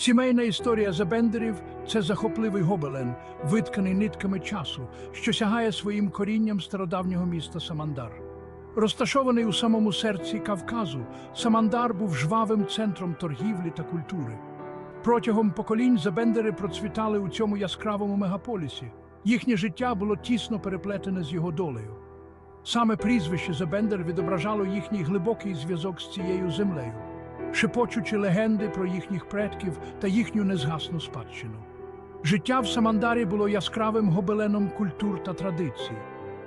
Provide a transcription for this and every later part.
Сімейна історія забендерів це захопливий гобелен, витканий нитками часу, що сягає своїм корінням стародавнього міста Самандар. Розташований у самому серці Кавказу, Самандар був жвавим центром торгівлі та культури. Протягом поколінь забендери процвітали у цьому яскравому мегаполісі. Їхнє життя було тісно переплетене з його долею. Саме прізвище Забендер відображало їхній глибокий зв'язок з цією землею, шепочучи легенди про їхніх предків та їхню незгасну спадщину. Життя в Самандарі було яскравим гобеленом культур та традицій.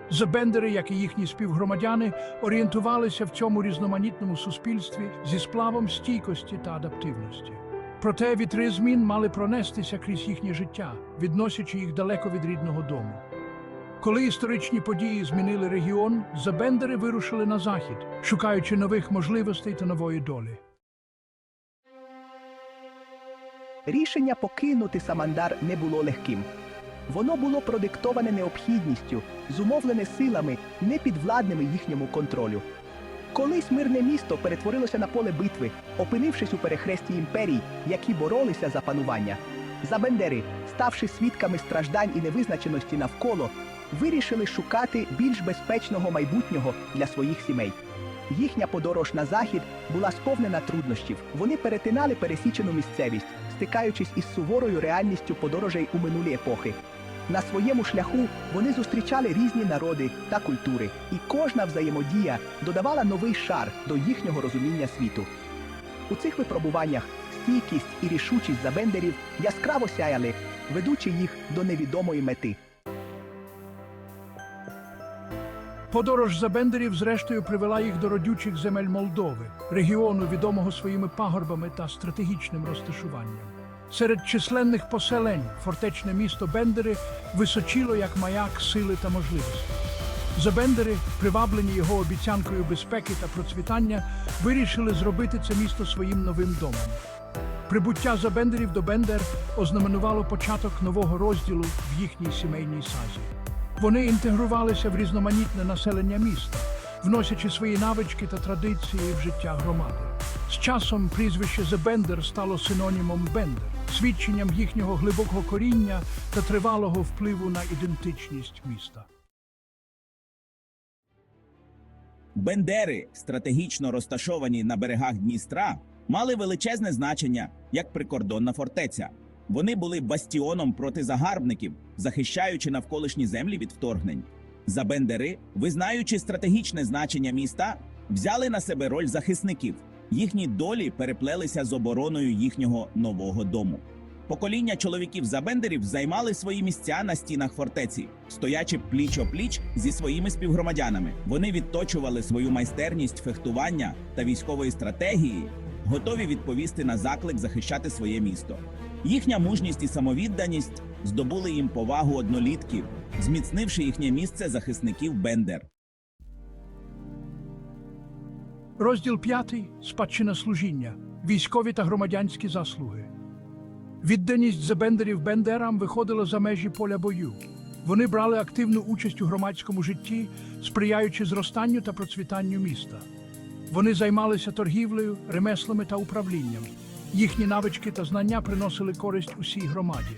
Забендери, як і їхні співгромадяни, орієнтувалися в цьому різноманітному суспільстві зі сплавом стійкості та адаптивності. Проте вітри змін мали пронестися крізь їхнє життя, відносячи їх далеко від рідного дому. Коли історичні події змінили регіон, забендери вирушили на захід, шукаючи нових можливостей та нової долі. Рішення покинути Самандар не було легким. Воно було продиктоване необхідністю, зумовлене силами, непідвладними їхньому контролю. Колись мирне місто перетворилося на поле битви, опинившись у перехресті імперій, які боролися за панування. Забендери, ставши свідками страждань і невизначеності навколо, вирішили шукати більш безпечного майбутнього для своїх сімей. Їхня подорож на захід була сповнена труднощів. Вони перетинали пересічену місцевість, стикаючись із суворою реальністю подорожей у минулі епохи. На своєму шляху вони зустрічали різні народи та культури, і кожна взаємодія додавала новий шар до їхнього розуміння світу. У цих випробуваннях стійкість і рішучість забендерів яскраво сяяли, ведучи їх до невідомої мети. Подорож забендерів зрештою привела їх до родючих земель Молдови, регіону, відомого своїми пагорбами та стратегічним розташуванням. Серед численних поселень фортечне місто Бендери височило як маяк сили та можливості. Забендери, приваблені його обіцянкою безпеки та процвітання, вирішили зробити це місто своїм новим домом. Прибуття забендерів до Бендер ознаменувало початок нового розділу в їхній сімейній сазі. Вони інтегрувалися в різноманітне населення міста, вносячи свої навички та традиції в життя громади. З часом прізвище Зебендер стало синонімом Бендер, свідченням їхнього глибокого коріння та тривалого впливу на ідентичність міста. Бендери, стратегічно розташовані на берегах Дністра, мали величезне значення як прикордонна фортеця. Вони були бастіоном проти загарбників, захищаючи навколишні землі від вторгнень. За Бендери, визнаючи стратегічне значення міста, взяли на себе роль захисників. Їхні долі переплелися з обороною їхнього нового дому. Покоління чоловіків забендерів займали свої місця на стінах фортеці, стоячи пліч о пліч зі своїми співгромадянами. Вони відточували свою майстерність фехтування та військової стратегії, готові відповісти на заклик захищати своє місто. Їхня мужність і самовідданість здобули їм повагу однолітків, зміцнивши їхнє місце захисників Бендер. Розділ 5. Спадщина служіння. Військові та громадянські заслуги. Відданість забендерів Бендерам виходила за межі поля бою. Вони брали активну участь у громадському житті, сприяючи зростанню та процвітанню міста. Вони займалися торгівлею, ремеслами та управлінням. Їхні навички та знання приносили користь усій громаді.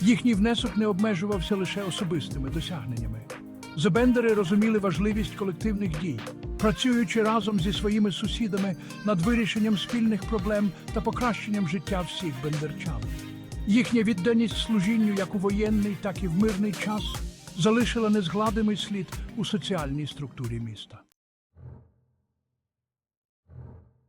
Їхній внесок не обмежувався лише особистими досягненнями. Забендери розуміли важливість колективних дій, працюючи разом зі своїми сусідами над вирішенням спільних проблем та покращенням життя всіх бендерчан. Їхня відданість служінню як у воєнний, так і в мирний час залишила незгладимий слід у соціальній структурі міста.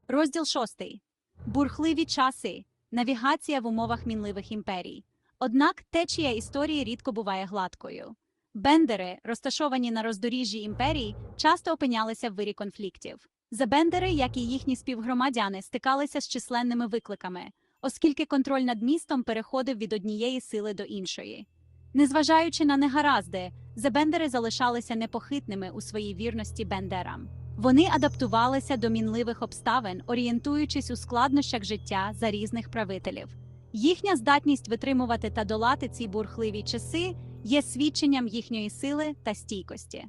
Розділ 6. Бурхливі часи. Навігація в умовах мінливих імперій. Однак течія історії рідко буває гладкою. Бендери, розташовані на роздоріжжі імперій, часто опинялися в вирі конфліктів. Забендери, як і їхні співгромадяни, стикалися з численними викликами, оскільки контроль над містом переходив від однієї сили до іншої. Незважаючи на негаразди, забендери залишалися непохитними у своїй вірності бендерам. Вони адаптувалися до мінливих обставин, орієнтуючись у складнощах життя за різних правителів. Їхня здатність витримувати та долати ці бурхливі часи є свідченням їхньої сили та стійкості.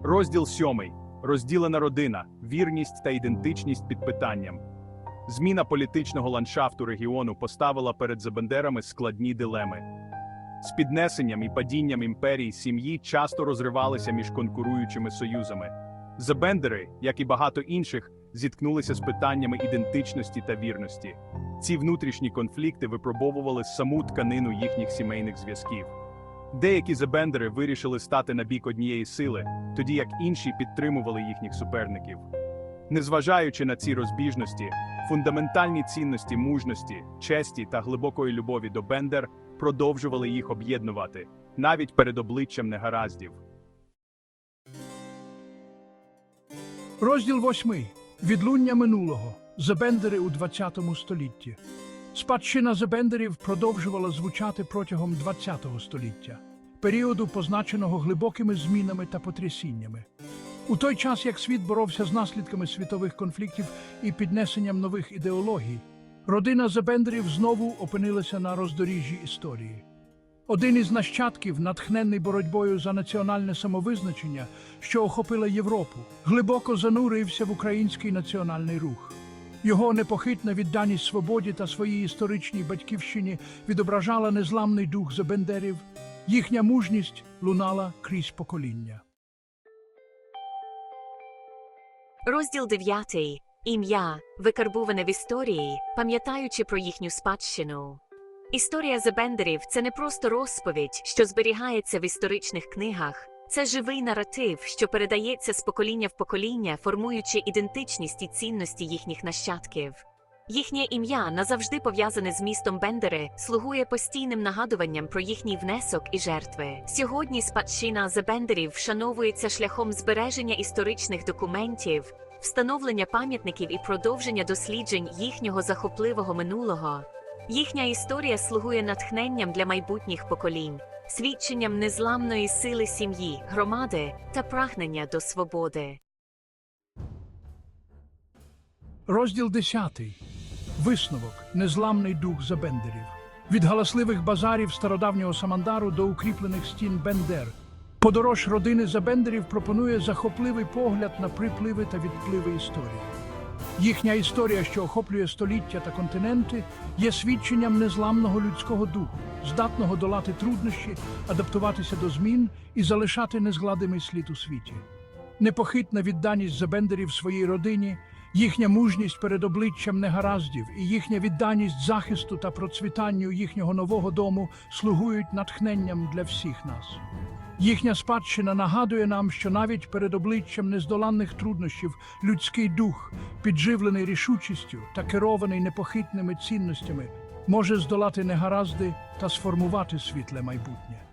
Розділ 7. розділена родина, вірність та ідентичність під питанням. Зміна політичного ландшафту регіону поставила перед Забендерами складні дилеми. З піднесенням і падінням імперій сім'ї часто розривалися між конкуруючими союзами. Забендери, як і багато інших, зіткнулися з питаннями ідентичності та вірності. Ці внутрішні конфлікти випробовували саму тканину їхніх сімейних зв'язків. Деякі забендери вирішили стати на бік однієї сили, тоді як інші підтримували їхніх суперників. Незважаючи на ці розбіжності, фундаментальні цінності мужності, честі та глибокої любові до Бендер продовжували їх об'єднувати, навіть перед обличчям негараздів. Розділ восьмий. Відлуння минулого. Забендери у ХХ столітті. Спадщина Забендерів продовжувала звучати протягом ХХ століття, періоду, позначеного глибокими змінами та потрясіннями. У той час, як світ боровся з наслідками світових конфліктів і піднесенням нових ідеологій, родина Забендерів знову опинилася на роздоріжжі історії. Один із нащадків, натхнений боротьбою за національне самовизначення, що охопила Європу, глибоко занурився в український національний рух. Його непохитна відданість свободі та своїй історичній батьківщині відображала незламний дух забендерів, їхня мужність лунала крізь покоління. Розділ 9. Ім'я, викарбуване в історії, пам'ятаючи про їхню спадщину. Історія Забендерів це не просто розповідь, що зберігається в історичних книгах. Це живий наратив, що передається з покоління в покоління, формуючи ідентичність і цінності їхніх нащадків. Їхнє ім'я, назавжди пов'язане з містом Бендери, слугує постійним нагадуванням про їхній внесок і жертви. Сьогодні спадщина Забендерів вшановується шляхом збереження історичних документів, встановлення пам'ятників і продовження досліджень їхнього захопливого минулого. Їхня історія слугує натхненням для майбутніх поколінь, свідченням незламної сили сім'ї, громади та прагнення до свободи. Розділ 10. Висновок. Незламний дух Забендерів. Від галасливих базарів стародавнього Самандару до укріплених стін Бендер. Подорож родини Забендерів пропонує захопливий погляд на припливи та відпливи історії. Їхня історія, що охоплює століття та континенти, є свідченням незламного людського духу, здатного долати труднощі, адаптуватися до змін і залишати незгладимий слід у світі. Непохитна відданість Забендерів своїй родині, їхня мужність перед обличчям негараздів і їхня відданість захисту та процвітанню їхнього нового дому слугують натхненням для всіх нас. Їхня спадщина нагадує нам, що навіть перед обличчям нездоланних труднощів людський дух, підживлений рішучістю та керований непохитними цінностями, може здолати негаразди та сформувати світле майбутнє.